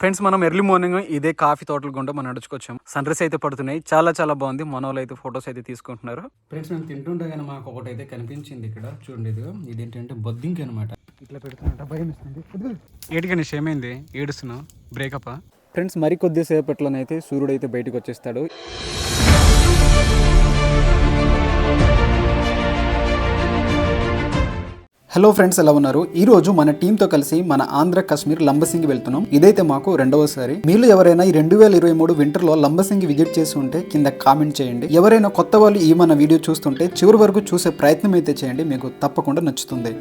Friends మనం early morning ఇదే coffee తోటల గుండా మనం నడుచుకొచ్చాం సన్ రైస్ అయితే పడుతున్నాయి. చాలా చాలా బాగుంది. మనోళ్ళు అయితే ఫొటోస్ అయితే తీసుకుంటున్నారు. ఫ్రెండ్స్ మేము తింటుంటే కానీ మాకు ఒకటి అయితే కనిపించింది ఇక్కడ. చూడండి ఇది ఇదేంటంటే బొద్దింకి అనమాట ఇట్లా పెడుతున్నట్ట భయం ఇస్తుంది ఏటికని ఏమైంది? ఏడుస్తున్నావు? బ్రేకప్ ఫ్రెండ్స్ మరి కొద్దిసేపట్లోనైతే సూర్యుడు అయితే బయటకు వచ్చేస్తాడు. హలో ఫ్రెండ్స్ ఎలా ఉన్నారు? ఈ రోజు మన టీంతో కలిసి మన ఆంధ్ర కశ్మీర్ లంబసింగి వెళ్తున్నాం. ఇదైతే మాకు రెండవసారి. మీరు ఎవరైనా ఈ రెండు వేల ఇరవై మూడు వింటర్లో లంబసింగి విజిట్ చేసి ఉంటే కింద కామెంట్ చేయండి. ఎవరైనా కొత్త వాళ్ళు ఈ మన వీడియో చూస్తుంటే చివరి వరకు చూసే ప్రయత్నం అయితే చేయండి. మీకు తప్పకుండా నచ్చుతుంది.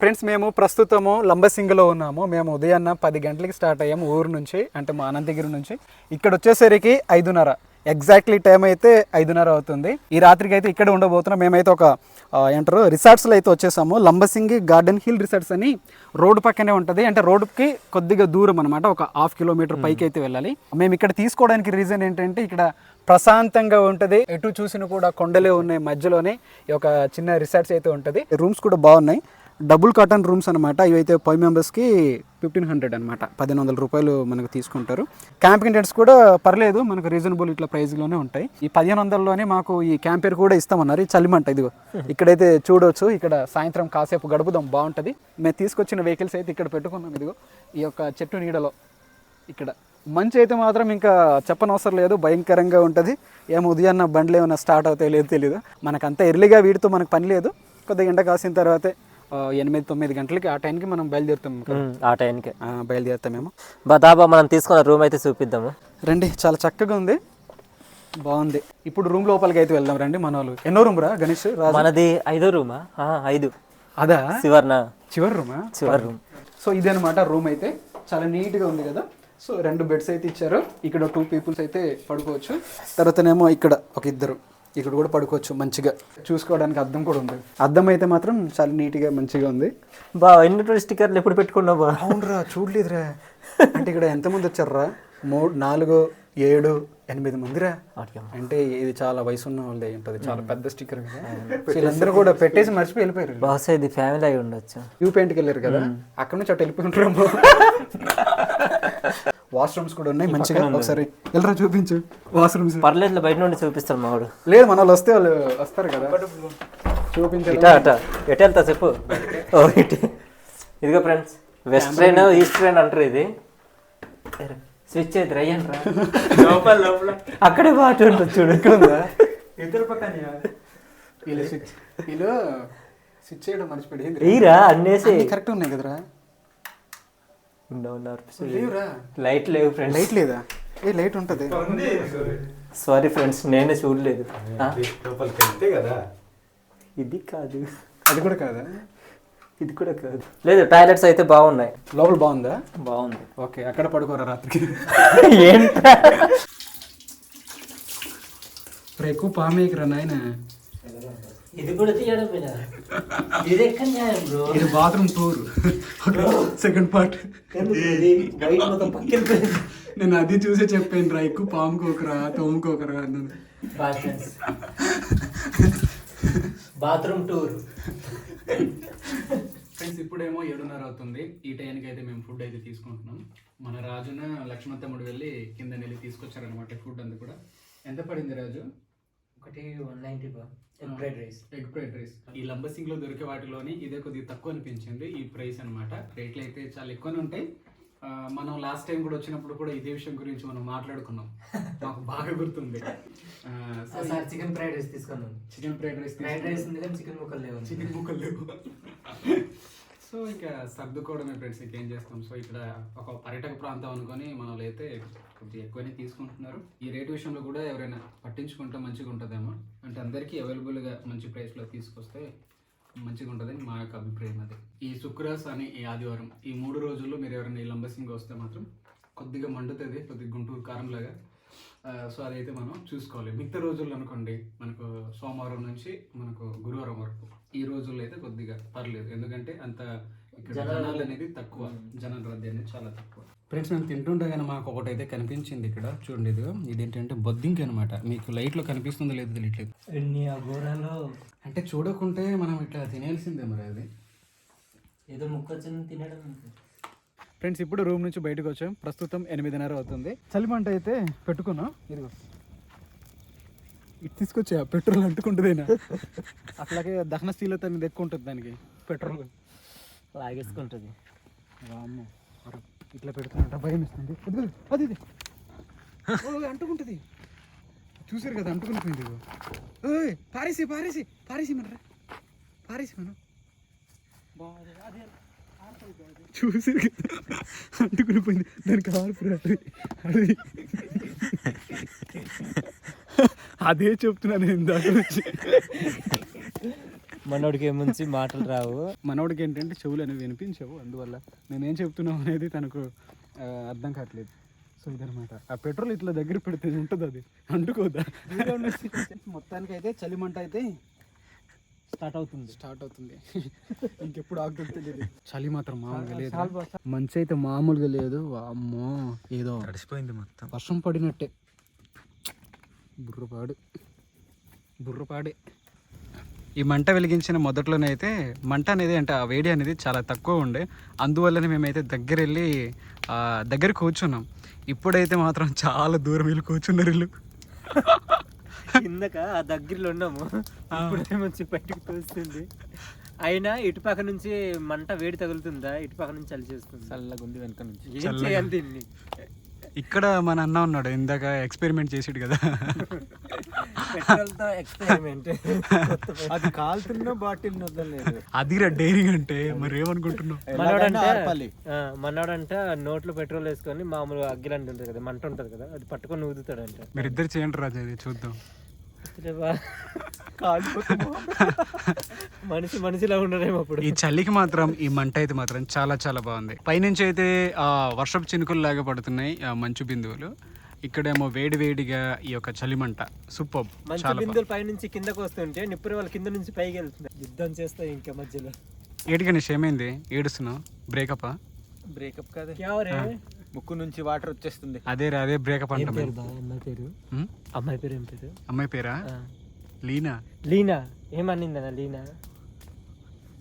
ఫ్రెండ్స్ మేము ప్రస్తుతము లంబసింగిలో ఉన్నాము. మేము ఉదయాన్న పది గంటలకి స్టార్ట్ అయ్యాము ఊరు నుంచి అంటే మా అనంతగిరి నుంచి. ఇక్కడ వచ్చేసరికి ఐదున్నర. ఎగ్జాక్ట్లీ టైం అయితే ఐదున్నర అవుతుంది. ఈ రాత్రికి అయితే ఇక్కడ ఉండబోతున్నాం. మేమైతే ఒక ఏంటారు రిసార్ట్స్లో అయితే వచ్చేసాము. లంబసింగి గార్డెన్ హిల్ రిసార్ట్స్ అని రోడ్డు పక్కనే ఉంటుంది. అంటే రోడ్డుకి కొద్దిగా దూరం అనమాట ఒక హాఫ్ కిలోమీటర్ పైకి అయితే వెళ్ళాలి. మేము ఇక్కడ తీసుకోవడానికి రీజన్ ఏంటంటే ఇక్కడ ప్రశాంతంగా ఉంటుంది. ఎటు చూసినా కూడా కొండలే ఉన్నాయి మధ్యలోనే. ఈ ఒక చిన్న రిసార్ట్స్ అయితే ఉంటుంది. రూమ్స్ కూడా బాగున్నాయి. డబుల్ కాటన్ రూమ్స్ అనమాట ఇవైతే ఫైవ్ మెంబర్స్కి ఫిఫ్టీన్ హండ్రెడ్ అనమాట పదిహేను వందల రూపాయలు మనకు తీసుకుంటారు. క్యాంపింగ్ టెంట్స్ కూడా పర్లేదు మనకు రీజనబుల్ ఇట్లా ప్రైస్లోనే ఉంటాయి. ఈ పదిహేను వందల్లోనే మాకు ఈ క్యాంపేర్ కూడా ఇస్తామన్నారు. ఈ చలిమంట ఇదిగో. ఇక్కడైతే చూడొచ్చు. ఇక్కడ సాయంత్రం కాసేపు గడుపుదాం బాగుంటుంది. మేము తీసుకొచ్చిన వెహికల్స్ అయితే ఇక్కడ పెట్టుకున్నాం ఇదిగో. ఈ యొక్క చెట్టు నీడలో ఇక్కడ. మంచి అయితే మాత్రం ఇంకా చెప్పనవసరం లేదు. భయంకరంగా ఉంటుంది. ఏమో ఉదయాన్న బండ్లు ఏమైనా స్టార్ట్ అవుతాయో లేదో తెలియదు మనకంత ఎర్లీగా వీడితో మనకు పని లేదు. కొద్దిగా ఎండ కాసిన తర్వాతే ఎనిమిది తొమ్మిది గంటలకి ఆ టైంకి మనం బయలుదేరుతాం ఆ టైంకి. ఆ, బయలుదేరుతాం మేము. బదాబా మనం తీసుకున్న రూమ్ అయితే చూపిద్దాము. రండి చాలా చక్కగా ఉంది. బాగుంది. ఇప్పుడు రూమ్ లోపలికి అయితే వెళ్దాం రండి మన వాళ్ళు. ఎన్నో రూమ్ రా గణేష్ మనది ఐదో రూమా ఐదు. అదా? శివర్ణ చివరి రూమా? చివరి రూమ్. సో ఇదనమాట రూమ్ అయితే. చాలా నీట్గా ఉంది కదా. సో రెండు బెడ్స్ అయితే ఇచ్చారు. ఇక్కడ టూ పీపుల్స్ అయితే పడుకోవచ్చు. తర్వాతనేమో ఇక్కడ ఒక ఇద్దరు. ఇక్కడ కూడా పడుకోవచ్చు మంచిగా. చూసుకోవడానికి అద్దం కూడా ఉంది. అద్దం అయితే మాత్రం చాలా నీట్గా మంచిగా ఉంది. బా ఎన్ని స్టిక్కర్లు ఎప్పుడు పెట్టుకున్నావు బా? అవునరా చూడలేదురా. అంటే ఇక్కడ ఎంతమంది వచ్చారా మూడు నాలుగు ఏడు ఎనిమిది మందిరా? అంటే ఇది చాలా వయసు ఉన్న వాళ్ళే ఉంటుంది. చాలా పెద్ద స్టిక్కర్ కదా. వీళ్ళందరూ కూడా పెట్టేసి మర్చిపోయి వెళ్ళిపోయారు. బహుశా ఇది ఫ్యామిలీ అయి ఉండొచ్చు. వ్యూ పాయింట్కి వెళ్ళారు కదా? అక్కడ నుంచి అటు వెళ్ళిపోయి ఉంటారేమో. వాష్రూమ్స్ కూడా ఉన్నాయి మంచిగా. ఒకసారి వెళ్ళరా చూపించు. వాష్రూమ్స్. పర్లేదు బయట నుండి చూపిస్తాను మావాడు. లేదు మన వాళ్ళు వస్తే వాళ్ళు వస్తారు కదా. చూపించాలి ఇటా అట ఎటు వెళ్తా చెప్పు? ఇదిగో ఫ్రెండ్స్ వెస్ట్రైన్ ఈస్ట్రైన్ అంటారు ఇది. స్విచ్ అయితే రయ్యండి రా లోపల లోపల. అక్కడే బాటు ఉంటుంది చూడు ఇక్కడ ఉందా. ఇద్దరు పక్కన వీళ్ళు స్విచ్ వీళ్ళు స్విచ్ చేయడం మర్చిపోయి ఈరా అన్నేసి. కరెక్ట్ ఉన్నాయి కదరా? లైట్ లేవు ఫ్రెండ్స్. లైట్ లేదా? ఏ లైట్ ఉంటుంది. సారీ ఫ్రెండ్స్ నేనే చూడలేదు. కదా. ఇది కాదు. అది కూడా కాదా? ఇది కూడా కాదు. లేదు టాయిలెట్స్ అయితే బాగున్నాయి. లోపల బాగుందా? బాగుంది. ఓకే అక్కడ పడుకోరా రాత్రికి. ఇప్పుడు ఎక్కువ పామేకిరా నాయన? ఇది కూడా తీయడం ఇది ఎక్కడ న్యాయం బ్రో? ఇది బాత్రూమ్ టూర్. సెకండ్ పార్ట్ నేను అది చూసే చెప్పాను రా ఎక్కువ పాముకోకరా తోముకోకరా అన్నాను. Bathroom tour. ఫ్రెండ్స్ ఇప్పుడేమో ఏడున్నర అవుతుంది. ఈ టైంకి అయితే మేము ఫుడ్ అయితే తీసుకుంటున్నాం. మన రాజున లక్ష్మణ్ తమ్ముడు వెళ్ళి కింద వెళ్ళి తీసుకొచ్చారనమాట ఫుడ్ అంతా కూడా. ఎంత పడింది రాజు? ఒకటి వన్ నైంటీ బా egg fried rice egg fried rice ఈ లంబసింగ్లో దొరికే వాటిలోని ఇదే కొద్దిగా తక్కువ అనిపించింది ఈ ప్రైస్ అన్నమాట. రేట్లు అయితే చాలా ఎక్కువనే ఉంటాయి. మనం లాస్ట్ టైం కూడా వచ్చినప్పుడు కూడా ఇదే విషయం గురించి మనం మాట్లాడుకున్నాం. మాకు బాగా గుర్తుంది. సార్ చికెన్ ఫ్రైడ్ రైస్ తీసుకున్నాను chicken fried rice fried rice ఉంది కానీ చికెన్ ముక్కలు లేవు. చికెన్ ముక్కలు లేవు. సో ఇంకా సర్దుకోవడమే ఫ్రెండ్స్ ఇంకేం చేస్తాం? సో ఇక్కడ ఒక పర్యాటక ప్రాంతం అనుకొని మనలో అయితే కొద్దిగా ఎక్కువనే తీసుకుంటున్నారు. ఈ రేటు విషయంలో కూడా ఎవరైనా పట్టించుకుంటే మంచిగా ఉంటుందేమో. అంటే అందరికీ అవైలబుల్గా మంచి ప్రైస్లో తీసుకొస్తే మంచిగా ఉంటుందని మా యొక్క అభిప్రాయం అది. ఈ శుక్రాస్ అని ఈ ఆదివారం ఈ మూడు రోజుల్లో మీరు ఎవరైనా ఈ లంబసింగ్ వస్తే మాత్రం కొద్దిగా మండుతుంది కొద్దిగా గుంటూరు కారంలాగా. సో అదైతే మనం చూసుకోవాలి. మిగతా రోజుల్లో అనుకోండి మనకు సోమవారం నుంచి మనకు గురువారం వరకు ఈ రోజుల్లో అయితే కొద్దిగా పర్లేదు. ఎందుకంటే అంత జనాలు అనేది తక్కువ. జనాల రద్దీ అనేది చాలా తక్కువ. ఫ్రెండ్స్ మేము తింటుంటే కానీ మాకు ఒకటి అయితే కనిపించింది ఇక్కడ. చూడండి ఇది. ఇదేంటంటే బొద్దింకి అనమాట మీకు లైట్లో కనిపిస్తుందో లేదో తెలియట్లేదు. ఎన్ని అఘోరాలు? అంటే చూడకుంటే మనం ఇట్లా తినేయాల్సిందే మరి అది. ఏదో ముక్క తినడం ఫ్రెండ్స్ ఇప్పుడు రూమ్ నుంచి బయటకు వచ్చాం. ప్రస్తుతం ఎనిమిదిన్నర అవుతుంది. చలిమంట అయితే పెట్టుకున్నాం. ఇదిగో. ఇటు తీసుకొచ్చా పెట్రోల్ అంటుకుంటుందేనా? అట్లాగే దహన శీలత అనేది ఎక్కువ ఉంటుంది దానికి. పెట్రోల్. లాగేసుకుంటుంది. వామ్మో ఇట్లా పెడుతున్నట్ట భయం ఇస్తుంది అది ఇది అంటుకుంటుంది. చూసారు కదా అంటుకుని పోయింది ఓయ్ పారేసి పారేసి పారేసి మనరా పారేసి మనం. చూసారు కదా అంటుకుని పోయింది. దానికి ఆర్పు అది. అదే చెప్తున్నాను నేను దాని నుంచి. మనోడికి ఏముంచి మాటలు రావు. మనోడికి ఏంటంటే చెవులు అనేవి వినిపించవు. అందువల్ల నేనేం చెప్తున్నావు అనేది తనకు అర్థం కావట్లేదు. సో ఇదనమాట ఆ పెట్రోల్ ఇట్లా దగ్గర పెడితే ఉంటుంది అది? అంటుకోదా? మొత్తానికి అయితే చలిమంట అయితే స్టార్ట్ అవుతుంది. స్టార్ట్ అవుతుంది. ఇంకెప్పుడు ఆగుతుంది తెలియదు చలి మాత్రం మామూలుగా లేదు. మంచి అయితే మామూలుగా లేదు. అమ్మో ఏదో తడిసిపోయింది మొత్తం. వర్షం పడినట్టే. బుర్రపాడు. బుర్రపాడే. ఈ మంట వెలిగించిన మొదట్లోనే అయితే మంట అనేది అంటే ఆ వేడి అనేది చాలా తక్కువ ఉండే. అందువల్లనే మేమైతే దగ్గర వెళ్ళి ఆ, దగ్గర కూర్చున్నాం. ఇప్పుడైతే మాత్రం చాలా దూరం వెళ్ళి కూర్చున్నారు వీళ్ళు. కిందక ఆ దగ్గరలో ఉన్నాము. ఇప్పుడేమొచ్చి బయటకు తోస్తుంది. అయినా ఇటుపక్క నుంచి మంట వేడి తగులుతుందా? ఇటుపక్క నుంచి చలి చేస్తుంది? చల్లగుంది వెనక నుంచి. ఏం చేయాలి దీన్ని? ఇక్కడ మన అన్న ఉన్నాడు ఇందాక ఎక్స్పెరిమెంట్ చేసాడు కదా. పెట్రోల్తో ఎక్స్పెరిమెంట్ అది కాలుతున్న బాటిల్ వదలలేదు అదిరా డైరింగ్ అంటే మరి ఏమనుకుంటున్నావు మనోడంటే నోట్లో పెట్రోల్ వేసుకొని మామూలుగా అగ్గిలాంటి ఉంటుంది కదా మంట ఉంటుంది కదా అది పట్టుకొని ఊదుతాడంట. మీరిద్దరు చేయండి రాజా ఇది చూద్దాం. మనిషి మనిషిలా ఉండరేమో అప్పుడు. ఈ చలికి మాత్రం ఈ మంట అయితే మాత్రం చాలా చాలా బాగుంది. పైనుంచి అయితే ఆ వర్షపు చినుకులు లాగా పడుతున్నాయి ఆ మంచు బిందువులు. ఇక్కడేమో వేడి వేడిగా ఈ యొక్క చలిమంట సూపర్ మంచి బిందువులు పై నుంచి కిందకు వస్తుంటే నిప్పురు వాళ్ళ కింద నుంచి పైకి వెళ్తుంది యుద్ధం చేస్తాయి ఇంకా మధ్యలో. ఏటికని ఏమైంది? ఏడుస్తున్నావు? బ్రేకప్ బ్రేకప్ కదా. ముక్కు నుంచి వాటర్ వచ్చేస్తుంది. అదే రా అదే బ్రేకప్ ఏం అంట. పేరు బా అమ్మాయి పేరు? అమ్మాయి పేరు ఏం పేరు? అమ్మాయి పేరా? ఆ. లీనా? లీనా. ఏమనిందన్న లీనా?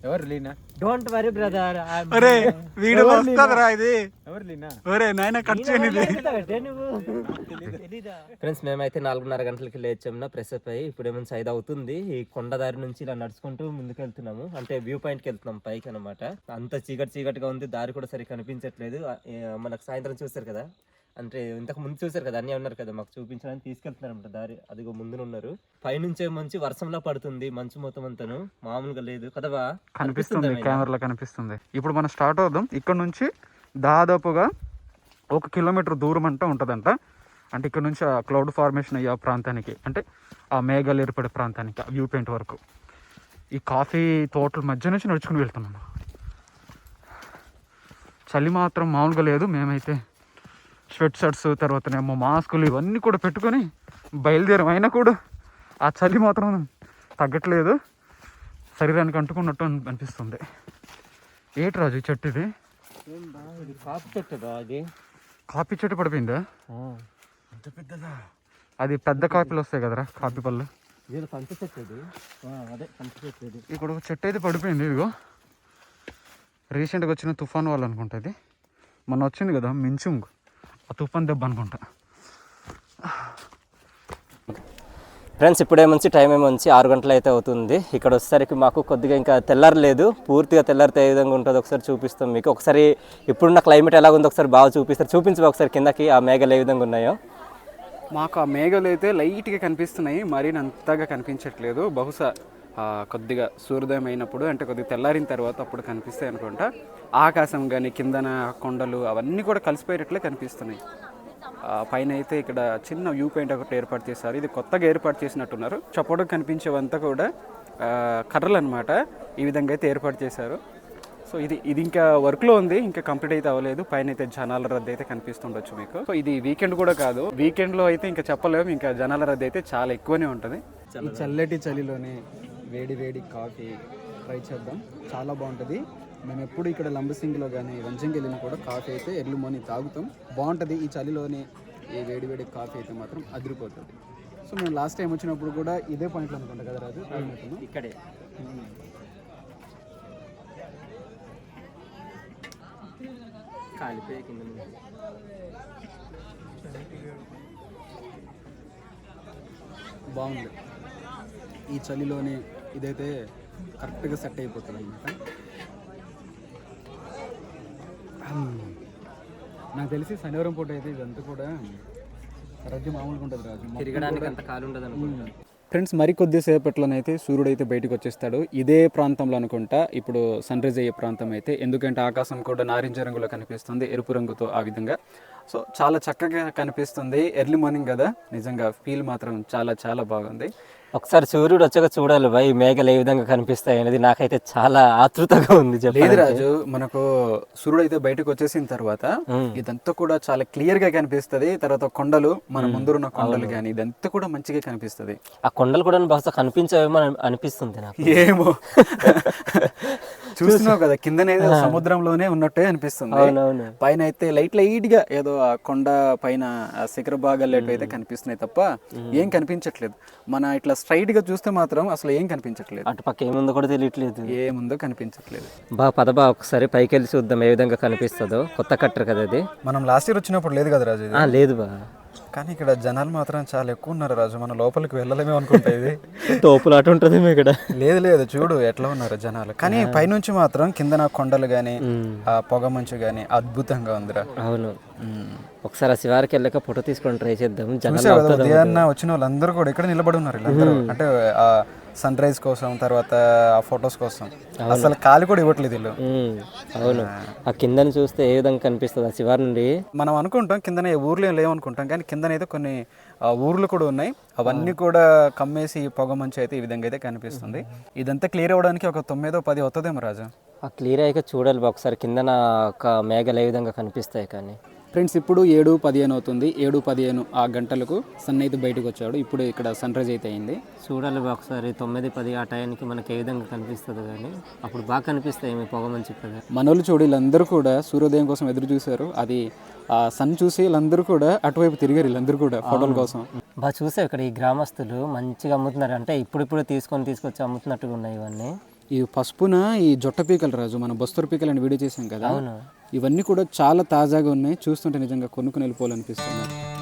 ఎవరు లీనా? డోంట్ వరీ బ్రదర్ ఒరే వీడు వస్తుందిరా ఇది. ఒరే నాయన కట్ చేయనిది. ఫ్రెండ్స్ మేమైతే నాలుగున్నర గంటలకి లేచాము ప్రెస్ అప్ అయ్యి ఇప్పుడు ఏమైనా ఐదు అవుతుంది. ఈ కొండ దారి నుంచి ఇలా నడుచుకుంటూ ముందుకు వెళ్తున్నాము అంటే వ్యూ పాయింట్కి వెళ్తున్నాం పైకి అనమాట అంత చీకటి చీకటిగా ఉంది దారి కూడా సరిగ్గా కనిపించట్లేదు. మనకు సాయంత్రం చూస్తారు కదా? అంటే ఇంతకు ముందు చూసారు కదా అన్నీ ఉన్నారు కదా మాకు చూపించడానికి తీసుకెళ్తున్నారు అనమాట దారి. అదిగో ముందున ఉన్నారు. పైనుంచే మంచి వర్షంలా పడుతుంది మంచు మొత్తం అంతాను. మామూలుగా లేదు. కదవా? కనిపిస్తుంది కెమెరాలో కనిపిస్తుంది. ఇప్పుడు మనం స్టార్ట్ అవుదాం. ఇక్కడ నుంచి దాదాపుగా ఒక కిలోమీటర్ దూరం అంట ఉంటుందంట. అంటే ఇక్కడ నుంచి ఆ క్లౌడ్ ఫార్మేషన్ అయ్యే ఆ ప్రాంతానికి అంటే ఆ మేఘాలు ఏర్పడే ప్రాంతానికి ఆ వ్యూ పాయింట్ వరకు. ఈ కాఫీ తోటల మధ్య నుంచి నడుచుకుని వెళ్తున్నాను చలి మాత్రం మామూలుగా లేదు. మేమైతే స్వెట్ షర్ట్స్ తర్వాతనేమో మాస్కులు ఇవన్నీ కూడా పెట్టుకొని బయలుదేరం. అయినా కూడా ఆ చలి మాత్రం తగ్గట్లేదు. శరీరానికి అంటుకున్నట్టు అనిపిస్తుంది. ఏటి రాజు ఈ చెట్టు ఇది? ఇది కాపు చెట్టుదా అది కాఫీ చెట్టు పడిపోయిందా? అంత పెద్దదా? అది పెద్ద కాపీలు వస్తాయి కదరా కాఫీ పళ్ళు. ఇది పంచ చెట్టు ఇది. ఆ, అదే పంచ చెట్టు ఇది. ఇక్కడ ఒక చెట్టు అయితే పడిపోయింది ఇదిగో. రీసెంట్గా వచ్చిన తుఫాన్ వాళ్ళు అనుకుంటా ఇది. మొన్న వచ్చింది కదా మించుంగ్. ఆ తుఫాన్ దెబ్బ అనుకుంటా. ఫ్రెండ్స్ ఇప్పుడేమంచి టైం ఏమంచి ఆరు గంటలు అయితే అవుతుంది. ఇక్కడ వచ్చేసరికి మాకు కొద్దిగా ఇంకా తెల్లారలేదు పూర్తిగా తెల్లారితే ఏ విధంగా ఉంటుందో ఒకసారి చూపిస్తాం మీకు. ఒకసారి ఇప్పుడున్న క్లైమేట్ ఎలా ఉందో ఒకసారి బాగా చూపిస్తారు. చూపించు ఒకసారి కిందకి ఆ మేఘాలు ఏ విధంగా ఉన్నాయో? మాకు ఆ మేఘాలు అయితే లైట్గా కనిపిస్తున్నాయి. మరీ అంతగా కనిపించట్లేదు. బహుశా కొద్దిగా సూర్యోదయం అయినప్పుడు అంటే కొద్దిగా తెల్లారిన తర్వాత అప్పుడు కనిపిస్తాయి అనుకుంటా. ఆకాశం కానీ కిందన కొండలు అవన్నీ కూడా కలిసిపోయేటట్లే కనిపిస్తున్నాయి. పైన అయితే ఇక్కడ చిన్న వ్యూ పాయింట్ ఒకటి ఏర్పాటు చేశారు. ఇది కొత్తగా ఏర్పాటు చేసినట్టున్నారు. చప్పుడు కనిపించేవంతా కూడా కర్రలు అనమాట ఈ విధంగా అయితే ఏర్పాటు చేశారు. సో ఇది ఇది ఇంకా వర్క్లో ఉంది ఇంకా కంప్లీట్ అయితే అవ్వలేదు. పైన అయితే జనాల రద్దు అయితే కనిపిస్తుండొచ్చు మీకు. సో ఇది వీకెండ్ కూడా కాదు. వీకెండ్లో అయితే ఇంకా చెప్పలేము ఇంకా జనాల రద్దు అయితే చాలా ఎక్కువనే ఉంటుంది. చల్లటి చలిలోనే వేడి వేడి కాఫీ ట్రై చేద్దాం. చాలా బాగుంటుంది. మేము ఎప్పుడు ఇక్కడ లంబసింగిలో కానీ వంచంగి వెళ్ళినా కూడా కాఫీ అయితే ఎర్లీ మార్నింగ్ తాగుతాం. బాగుంటుంది ఈ చలిలోనే ఈ వేడి వేడి కాఫీ అయితే మాత్రం అదిరిపోతుంది. సో మేము లాస్ట్ టైం వచ్చినప్పుడు కూడా ఇదే పాయింట్లో అనుకుంటా కదా రాజు. ఇక్కడే. కాలిపోయి కింద నుంచి. బాగుంది. ఈ చలిలోనే ఇదైతే కరెక్ట్గా సెట్ అయిపోతుంది అనమాట నాకు తెలిసి శనివారం పూట అయితే ఇదంతా కూడా రద్దీ మామూలుగా ఉంటుంది రాజు. తిరగడానికి అంత కాలు ఉండదు అనుకుంటా. ఫ్రెండ్స్ మరి కొద్దిసేపట్లోనైతే సూర్యుడు అయితే బయటకు వచ్చేస్తాడు ఇదే ప్రాంతంలో అనుకుంటా ఇప్పుడు సన్ రైజ్ అయ్యే ప్రాంతం అయితే. ఎందుకంటే ఆకాశం కూడా నారింజ రంగులో కనిపిస్తుంది ఎరుపు రంగుతో ఆ విధంగా. సో చాలా చక్కగా కనిపిస్తుంది. ఎర్లీ మార్నింగ్ కదా? నిజంగా ఫీల్ మాత్రం చాలా చాలా బాగుంది. ఒకసారి సూర్యుడు వచ్చాక చూడాలి భయ్ మేఘలు ఏ విధంగా కనిపిస్తాయి అనేది నాకైతే చాలా ఆతృతగా ఉంది లేదు రాజు మనకు సూర్యుడు అయితే బయటకు వచ్చేసిన తర్వాత ఇదంతా కూడా చాలా క్లియర్గా కనిపిస్తది. తర్వాత కొండలు మన ముందున్న కొండలు కానీ ఇదంతా కూడా మంచిగా కనిపిస్తది. ఆ కొండలు కూడా బహుశా కనిపించేవేమో అని అనిపిస్తుంది నాకు. ఏమో. చూస్తున్నావు కదా కిందనేదో సముద్రంలోనే ఉన్నట్టే అనిపిస్తుంది. పైన అయితే లైట్ లైట్గా ఏదో ఆ కొండ పైన శిఖర భాగాలు అయితే కనిపిస్తున్నాయి తప్ప ఏం కనిపించట్లేదు. మన ఇట్లా స్ట్రైట్గా చూస్తే మాత్రం అసలు ఏం కనిపించట్లేదు. అటు పక్క ఏముందో కూడా తెలియట్లేదు. ఏముందో కనిపించట్లేదు. బా పద బా ఒకసారి పైకి వెళ్ళి చూద్దాం ఏ విధంగా కనిపిస్తుందో. కొత్త కట్టరు కదా అది. మనం లాస్ట్ ఇయర్ వచ్చినప్పుడు లేదు కదా రాజు ఇది? ఆ, లేదు బా. కానీ ఇక్కడ జనాలు మాత్రం చాలా ఎక్కువ ఉన్నారు రాజు. మన లోపలికి వెళ్ళలేమే అనుకుంటా ఇది. తోపులు అటు ఉంటుంది ఇక్కడ. లేదు లేదు చూడు ఎట్లా ఉన్నారు జనాలు. కానీ పైనుంచి మాత్రం కిందన కొండలు గాని ఆ పొగ మంచు గాని అద్భుతంగా ఉందిరా. అవును. ఒకసారి ఆ శివారికి వెళ్ళాక ఫోటో తీసుకొని ట్రై చేద్దాం. జనాలు కదా వచ్చిన వాళ్ళందరూ కూడా ఇక్కడ నిలబడి ఉన్నారు అంటే ఆ సన్ రైజ్ కోసం తర్వాత ఆ ఫొటోస్ కోసం. అసలు కాలు కూడా ఇవ్వట్లేదు వీళ్ళు. అవును. ఆ. కిందని చూస్తే ఏ విధంగా కనిపిస్తుంది? ఆ శివారి నుండి? మనం అనుకుంటాం కిందనే ఊర్లో ఏం లేవనుకుంటాం కానీ కిందనైతే కొన్ని ఊర్లు కూడా ఉన్నాయి. అవన్నీ కూడా కమ్మేసి పొగ మంచు అయితే ఈ విధంగా అయితే కనిపిస్తుంది. ఇదంతా క్లియర్ అవ్వడానికి ఒక తొమ్మిదో పది అవుతుందేమో రాజు? ఆ క్లియర్ అయ్యాక చూడాలి బా ఒకసారి. కిందన ఒక మేఘలు ఏ విధంగా కనిపిస్తాయి కానీ. ఫ్రెండ్స్ ఇప్పుడు ఏడు పదిహేను అవుతుంది. ఏడు పదిహేను ఆ గంటలకు సన్ అయితే బయటకు వచ్చాడు. ఇప్పుడు ఇక్కడ సన్ రైజ్ అయితే అయింది. చూడాలి ఒకసారి. తొమ్మిది పది ఆ టయానికి మనకి ఏ విధంగా కనిపిస్తుంది కానీ అప్పుడు బాగా కనిపిస్తాయి మీ పొగ మంచి కదా మనోళ్ళు చూడు వీళ్ళందరూ కూడా సూర్యోదయం కోసం ఎదురు చూశారు. అది ఆ సన్ చూసి వీళ్ళందరూ కూడా అటువైపు తిరిగారు వీళ్ళందరూ కూడా ఫోటోల కోసం. బాగా చూసావు ఇక్కడ ఈ గ్రామస్తులు మంచిగా అమ్ముతున్నారు. అంటే ఇప్పుడిప్పుడు తీసుకొని తీసుకొచ్చి అమ్ముతున్నట్టుగా ఉన్నాయి ఇవన్నీ. ఈ పసుపున ఈ జొట్ట పీకలు రాజు మనం బస్తూరు పీకలు అని వీడియో చేసాం కదా. అవును. ఇవన్నీ కూడా చాలా తాజాగా ఉన్నాయి. చూస్తుంటే నిజంగా కొనుక్కుని వెళ్ళిపోవాలనిపిస్తుంది.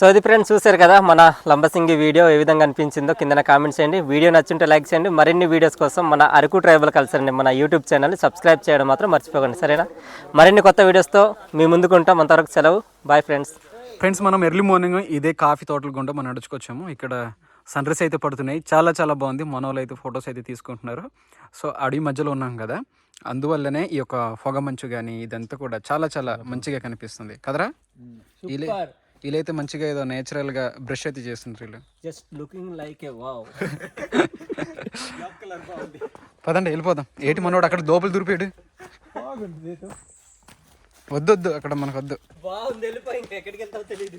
సో అది ఫ్రెండ్స్ చూశారు కదా మన లంబసింగి వీడియో ఏ విధంగా అనిపించిందో కింద కామెంట్స్ చేయండి. వీడియో నచ్చుంటే లైక్ చేయండి. మరిన్ని వీడియోస్ కోసం మన అరకు ట్రైబల్ కల్చర్ అండి మన యూట్యూబ్ ఛానల్ సబ్స్క్రైబ్ చేయడం మాత్రం మర్చిపోకండి. సరేనా? మరిన్ని కొత్త వీడియోస్తో మీ ముందుకు ఉంటాం. అంతవరకు సెలవు. బాయ్ ఫ్రెండ్స్ ఫ్రెండ్స్ మనం ఎర్లీ మార్నింగ్ ఇదే కాఫీ తోటలు గుండా మనం నడుచుకొచ్చాము. ఇక్కడ సన్ రైజ్ అయితే పడుతున్నాయి. చాలా చాలా బాగుంది. మన వాళ్ళు అయితే ఫొటోస్ అయితే తీసుకుంటున్నారు. సో అడవి మధ్యలో ఉన్నాం కదా అందువల్లనే ఈ యొక్క పొగ మంచు కానీ ఇదంతా కూడా చాలా చాలా మంచిగా కనిపిస్తుంది. కదరా? వీళ్ళైతే మంచిగా ఏదో నేచురల్గా బ్రష్ అయితే చేస్తుంటారు వీళ్ళు. Just looking like a wow పదండి వెళ్ళిపోదాం. ఏటి మనోడు అక్కడ దోపలు దురిపాడు? వద్దు వద్దు అక్కడ మనకు వద్దు. బాగుంది వెళ్ళిపోయి ఇంకా ఎక్కడికి వెళ్తావో తెలియదు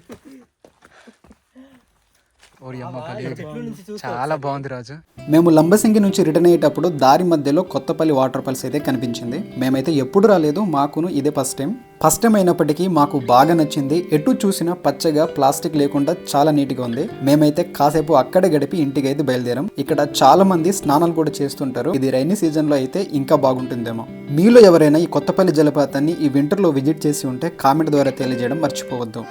ఓరి అమ్మ కలియుగం. చాలా బాగుంది రాజు. మేము లంబసింగి నుంచి రిటర్న్ అయ్యేటప్పుడు దారి మధ్యలో కొత్తపల్లి వాటర్ ఫాల్స్ అయితే కనిపించింది. మేమైతే ఎప్పుడు రాలేదు మాకును ఇదే ఫస్ట్ టైం ఫస్ట్ టైం అయినప్పటికీ మాకు బాగా నచ్చింది. ఎటు చూసినా పచ్చగా ప్లాస్టిక్ లేకుండా చాలా నీట్గా ఉంది. మేమైతే కాసేపు అక్కడే గడిపి ఇంటికి అయితే బయలుదేరాం. ఇక్కడ చాలా మంది స్నానాలు కూడా చేస్తుంటారు. ఇది రైనీ సీజన్లో అయితే ఇంకా బాగుంటుందేమో. మీలో ఎవరైనా ఈ కొత్తపల్లి జలపాతాన్ని ఈ వింటర్లో విజిట్ చేసి ఉంటే కామెంట్ ద్వారా తెలియజేయడం మర్చిపోవద్దు.